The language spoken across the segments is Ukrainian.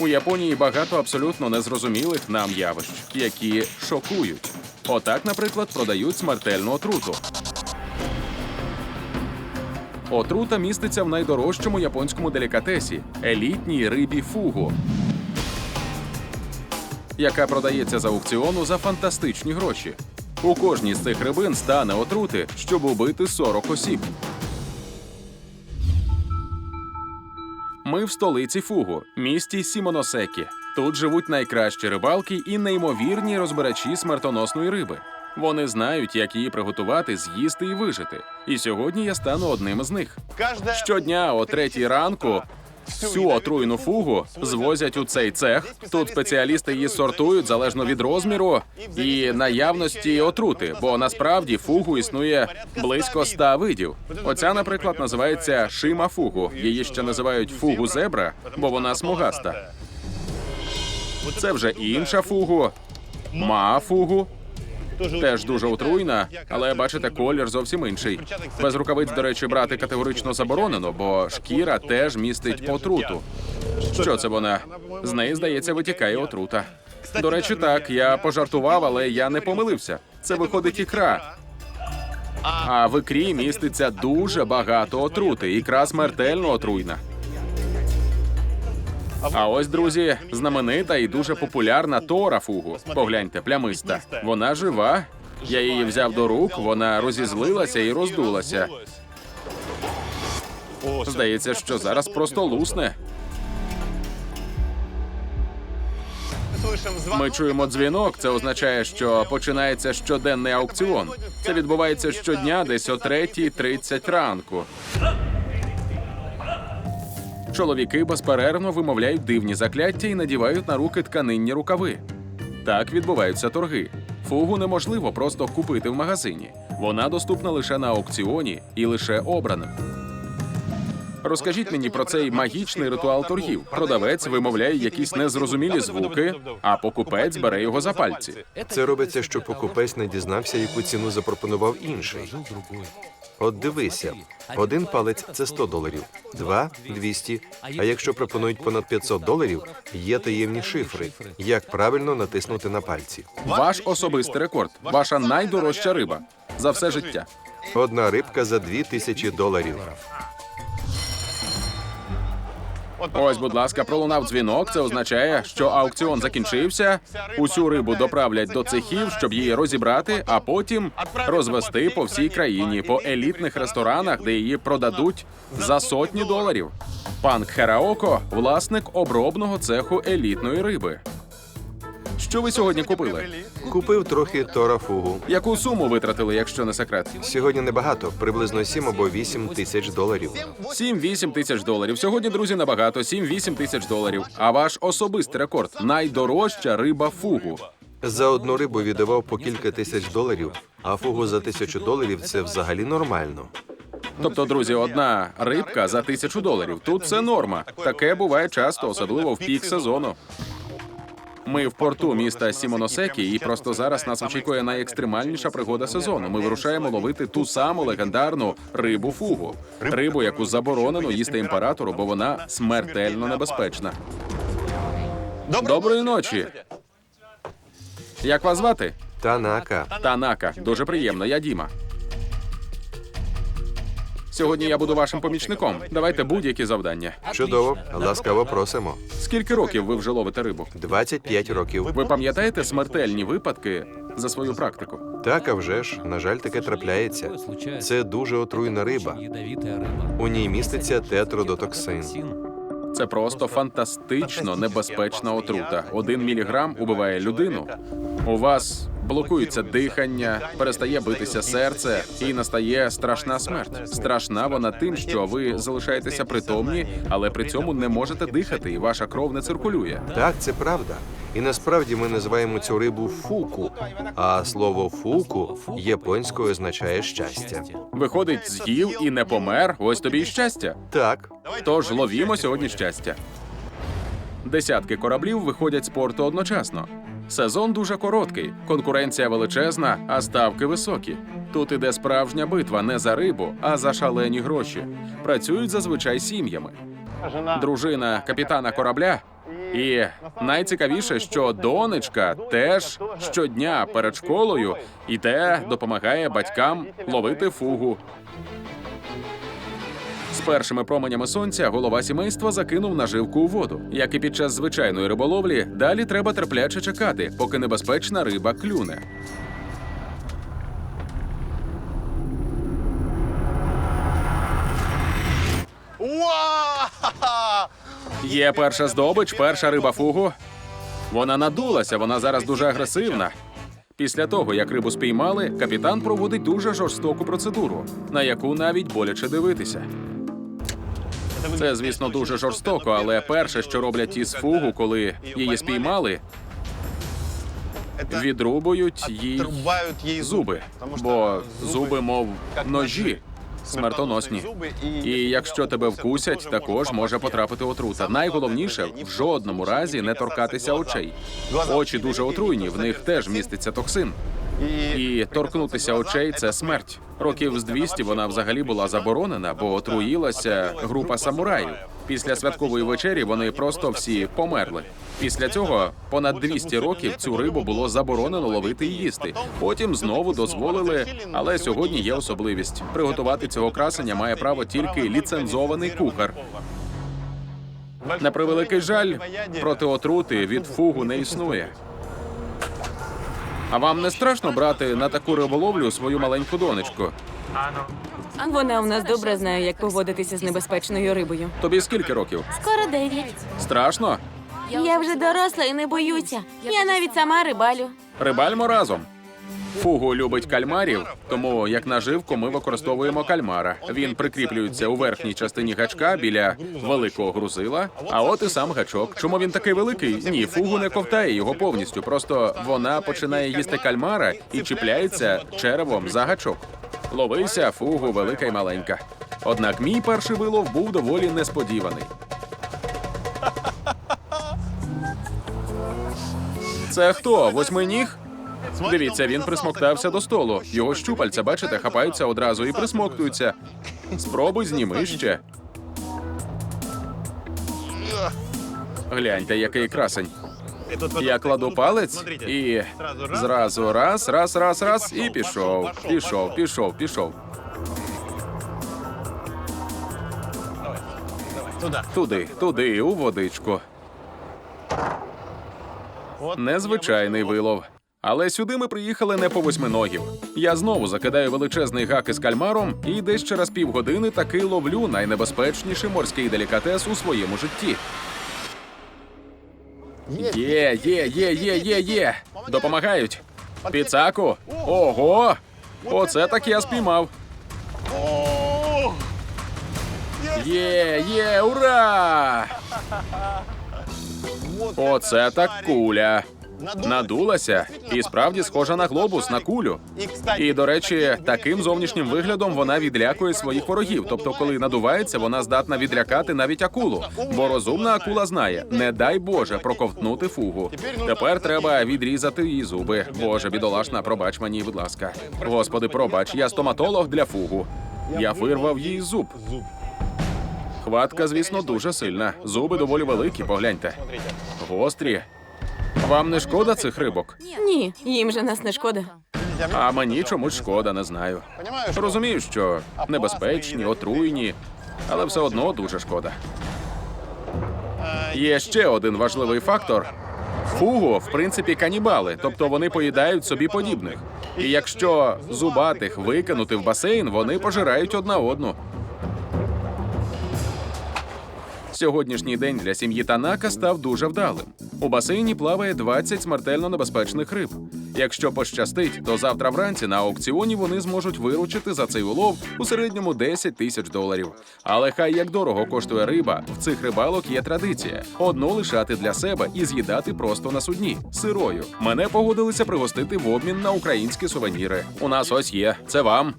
У Японії багато абсолютно незрозумілих нам явищ, які шокують. Отак, наприклад, продають смертельну отруту. Отрута міститься в найдорожчому японському делікатесі елітній рибі фугу, яка продається з аукціону за фантастичні гроші. У кожній з цих рибин стане отрути, щоб убити 40 осіб. Ми в столиці Фугу, місті Сімоносекі. Тут живуть найкращі рибалки і неймовірні розбирачі смертоносної риби. Вони знають, як її приготувати, з'їсти і вижити. І сьогодні я стану одним із них. Щодня о третій ранку всю отруєну фугу звозять у цей цех. Тут спеціалісти її сортують залежно від розміру і наявності отрути, бо насправді фугу існує близько ста видів. Оця, наприклад, називається шима фугу. Її ще називають фугу зебра, бо вона смугаста. Це вже інша фугу, ма фугу. Теж дуже отруйна, але бачите, колір зовсім інший. Без рукавиць, до речі, брати категорично заборонено, бо шкіра теж містить отруту. Що це вона? З неї, здається, витікає отрута. До речі, так, я пожартував, але я не помилився. Це виходить ікра. А в ікрі міститься дуже багато отрути. Ікра смертельно отруйна. А ось, друзі, знаменита і дуже популярна Тора фугу. Погляньте, плямиста. Вона жива. Я її взяв до рук, вона розізлилася і роздулася. Здається, що зараз просто лусне. Ми чуємо дзвінок. Це означає, що починається щоденний аукціон. Це відбувається щодня, десь о 3.30 ранку. Чоловіки безперервно вимовляють дивні закляття і надівають на руки тканинні рукави. Так відбуваються торги. Фугу неможливо просто купити в магазині. Вона доступна лише на аукціоні і лише обраним. Розкажіть мені про цей магічний ритуал торгів. Продавець вимовляє якісь незрозумілі звуки, а покупець бере його за пальці. Це робиться, щоб покупець не дізнався, яку ціну запропонував інший. От дивися, один палець це 100 доларів, два 200. А якщо пропонують понад 500 доларів, є таємні шифри. Як правильно натиснути на пальці? Ваш особистий рекорд, ваша найдорожча риба за все життя. Одна рибка за 2000 доларів. Ось, будь ласка, пролунав дзвінок. Це означає, що аукціон закінчився. Усю рибу доправлять до цехів, щоб її розібрати, а потім розвести по всій країні по елітних ресторанах, де її продадуть за сотні доларів. Пан Хераоко власник обробного цеху елітної риби. Що ви сьогодні купили? Купив трохи торафугу. Яку суму витратили, якщо не секрет? Сьогодні небагато, приблизно 7 або 8 тисяч доларів. 7-8 тисяч доларів. Сьогодні, друзі, набагато 7-8 тисяч доларів. А ваш особистий рекорд найдорожча риба фугу. За одну рибу віддавав по кілька тисяч доларів, а фугу за тисячу доларів це взагалі нормально. Тобто, друзі, одна рибка за тисячу доларів. Тут це норма. Таке буває часто, особливо в пік сезону. Ми в порту міста Сімоносекі, і просто зараз нас очікує найекстремальніша пригода сезону. Ми вирушаємо ловити ту саму легендарну рибу фугу. Рибу, яку заборонено їсти імператору, бо вона смертельно небезпечна. Доброї ночі. Як вас звати? Танака. Танака. Дуже приємно, я Діма. Сьогодні я буду вашим помічником. Давайте будь-які завдання. Чудово, ласкаво просимо. Скільки років ви вже ловите рибу? 25 років. Ви пам'ятаєте смертельні випадки за свою практику? Так, а вже ж, на жаль, таке трапляється. Це дуже отруйна риба. У ній міститься тетродотоксин. Це просто фантастично небезпечна отрута. Один міліграм убиває людину. У вас блокується дихання, перестає битися серце, і настає страшна смерть. Страшна вона тим, що ви залишаєтеся притомні, але при цьому не можете дихати, і ваша кров не циркулює. Так, це правда. І насправді ми називаємо цю рибу фуку. А слово фуку японською означає щастя. Виходить, з'їв і не помер. Ось тобі й щастя. Так, Тож ловімо сьогодні щастя. Десятки кораблів виходять з порту одночасно. Сезон дуже короткий, конкуренція величезна, а ставки високі. Тут іде справжня битва не за рибу, а за шалені гроші. Працюють зазвичай сім'ями. Дружина капітана корабля І найцікавіше, що донечка теж щодня перед школою іде, допомагає батькам ловити фугу. З першими променями сонця голова сімейства закинув наживку у воду. Як і під час звичайної риболовлі, далі треба терпляче чекати, поки небезпечна риба клюне. Є перша здобич, перша риба фугу. Вона надулася, вона зараз дуже агресивна. Після того, як рибу спіймали, капітан проводить дуже жорстоку процедуру, на яку навіть боляче дивитися. Це, звісно, дуже жорстоко, але перше, що роблять із фугу, коли її спіймали, відрубують їй зуби, бо зуби, мов ножі, смертоносні. і якщо тебе вкусять, також може потрапити отрута. Найголовніше в жодному разі не торкатися очей. Очі дуже отруйні, в них теж міститься токсин. І торкнутися очей це смерть. Років з 200 вона взагалі була заборонена, бо отруїлася група самураїв. Після святкової вечері вони просто всі померли. Після цього понад 200 років цю рибу було заборонено ловити і їсти. Потім знову дозволили, але сьогодні є особливість. Приготувати цього красення має право тільки ліцензований кухар. На превеликий жаль, проти отрути від фугу не існує. А вам не страшно брати на таку риболовлю свою маленьку донечку? Вона у нас добре знає, як поводитися з небезпечною рибою. Тобі скільки років? Скоро дев'ять. Страшно? Я вже доросла і не боюся. Я навіть сама рибалю. Рибальмо разом. Фугу любить кальмарів, тому як наживку ми використовуємо кальмара. Він прикріплюється у верхній частині гачка біля великого грузила. А от і сам гачок. Чому він такий великий? Ні, фугу не ковтає його повністю. Просто вона починає їсти кальмара і чіпляється черевом за гачок. Ловися, фугу, велика й маленька. Однак мій перший вилов був доволі несподіваний. Це хто? Восьминіг? Дивіться, він присмоктався до столу. Його щупальця, бачите, хапаються одразу і присмоктуються. Спробуй зніми ще. Гляньте, який красень. Я кладу палець і зразу раз, раз, раз, раз, і пішов. Пішов, пішов, пішов. Туди, туди, у водичку. Незвичайний вилов. Але сюди ми приїхали не по восьминогів. Я знову закидаю величезний гак із кальмаром і десь через півгодини таки ловлю найнебезпечніший морський делікатес у своєму житті. Є, є, є, є, є, є. Допомагають. Піцаку. Ого! Оце так я спіймав. Є, є, ура! Оце так куля. Надулася і справді схожа на глобус, на кулю. І, до речі, таким зовнішнім виглядом вона відлякує своїх ворогів. Тобто, коли надувається, вона здатна відлякати навіть акулу. Бо розумна акула знає, не дай Боже проковтнути фугу. Тепер треба відрізати її зуби. Боже, бідолашна, пробач мені, будь ласка. Господи, пробач, я стоматолог для фугу. Я вирвав зуб. зуб. Хватка, звісно, дуже сильна. Зуби доволі великі, погляньте. Гострі. Вам не шкода цих рибок? Ні, їм же нас не шкода. А мені чомусь шкода, не знаю. Розумію, що небезпечні, отруйні, але все одно дуже шкода. Є ще один важливий фактор. Фуго, в принципі, канібали, тобто вони поїдають собі подібних. І якщо зубатих викинути в басейн, вони пожирають одна одну. Сьогоднішній день для сім'ї Танака став дуже вдалим. У басейні плаває 20 смертельно небезпечних риб. Якщо пощастить, то завтра вранці на аукціоні вони зможуть виручити за цей улов у середньому 10 тисяч доларів. Але хай як дорого коштує риба, в цих рибалок є традиція: одну лишати для себе і з'їдати просто на судні сирою. Мене погодилися пригостити в обмін на українські сувеніри. У нас ось є. Це вам.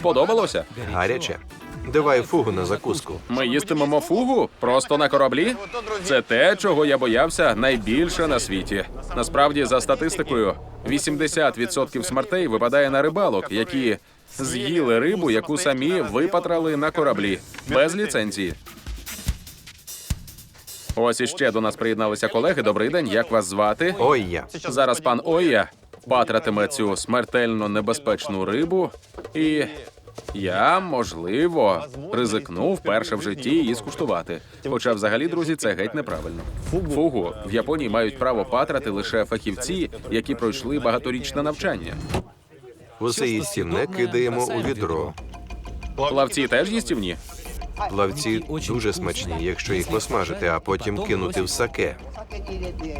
Сподобалося? Гаряче. Давай фугу на закуску. Ми їстимемо фугу просто на кораблі. Це те, чого я боявся найбільше на світі. Насправді, за статистикою, 80% смертей випадає на рибалок, які З'їли рибу, яку самі випатрали на кораблі без ліцензії. Ось іще до нас приєдналися колеги. Добрий день. Як вас звати? Ой я. Зараз пан Оя патратиме цю смертельно небезпечну рибу, і я, можливо, ризикну вперше в житті її скуштувати. Хоча, взагалі, друзі, це геть неправильно. Фугу в Японії мають право патрати лише фахівці, які пройшли багаторічне навчання. Усе їстівне кидаємо у відро. Плавці теж їстівні. Плавці дуже смачні, якщо їх посмажити, а потім кинути в саке.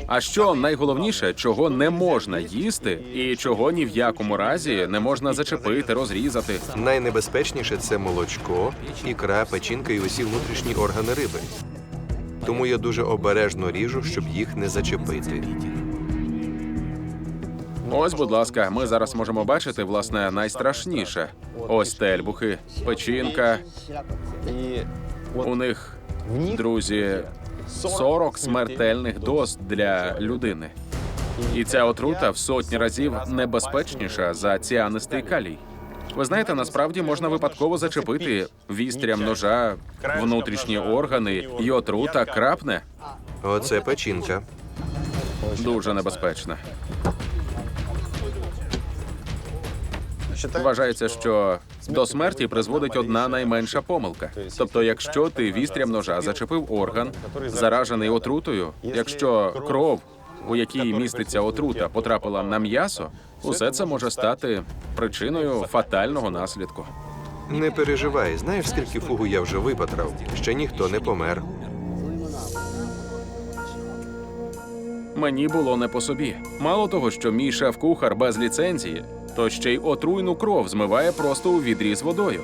А що найголовніше, чого не можна їсти, і чого ні в якому разі не можна зачепити, розрізати. Найнебезпечніше це молочко, ікра, печінка і усі внутрішні органи риби. Тому я дуже обережно ріжу, щоб їх не зачепити. Ось, будь ласка, ми зараз можемо бачити власне найстрашніше. Ось тельбухи, печінка. У них, друзі, 40 смертельних доз для людини. І ця отрута в сотні разів небезпечніша за ціанистий калій. Ви знаєте, насправді можна випадково зачепити вістрям ножа, внутрішні органи, і отрута крапне. Оце печінка. Дуже небезпечно. Вважається, що до смерті призводить одна найменша помилка. Тобто, якщо ти вістрям ножа зачепив орган, заражений отрутою, якщо кров, у якій міститься отрута, потрапила на м'ясо, усе це може стати причиною фатального наслідку. Не переживай, знаєш, скільки фугу я вже випатрав? Ще ніхто не помер. Мені було не по собі. Мало того, що мій шеф-кухар без ліцензії, то ще й отруйну кров змиває просто у відрі з водою.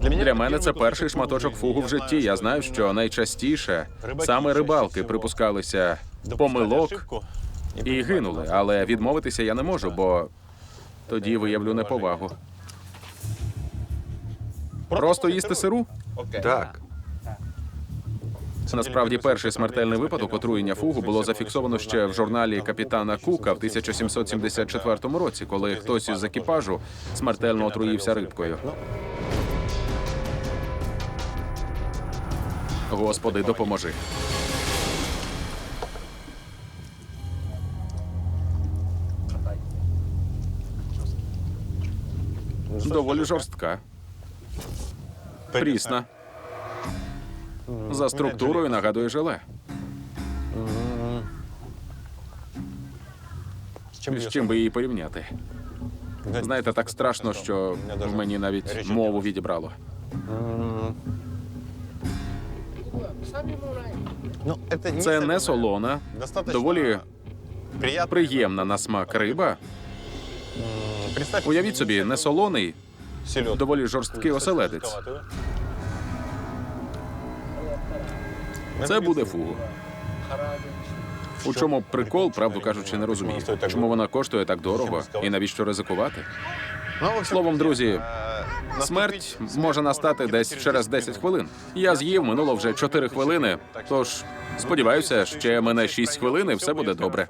Для мене це перший шматочок фугу в житті. Я знаю, що найчастіше саме рибалки припускалися помилок і гинули, але відмовитися я не можу, бо тоді виявлю неповагу. Просто їсти сиру? Так, Насправді, перший смертельний випадок отруєння фугу було зафіксовано ще в журналі капітана Кука в 1774 році, коли хтось із екіпажу смертельно отруївся рибкою. Господи, допоможи. Доволі жорстка. Прісна. За структурою нагадує желе. З чим би її порівняти? Знаєте, так страшно, що в мені навіть мову відібрало. Ну, Це не солона, доволі приємна на смак риба. Уявіть собі, не солоний, доволі жорсткий оселедець. Це буде фугу. У чому прикол, правду кажучи, не розумію. Чому вона коштує так дорого і навіщо ризикувати? Словом, друзі, Смерть може настати десь через 10 хвилин. Я з'їв минуло вже 4 хвилини. Тож сподіваюся, ще мене 6 хвилин і все буде добре.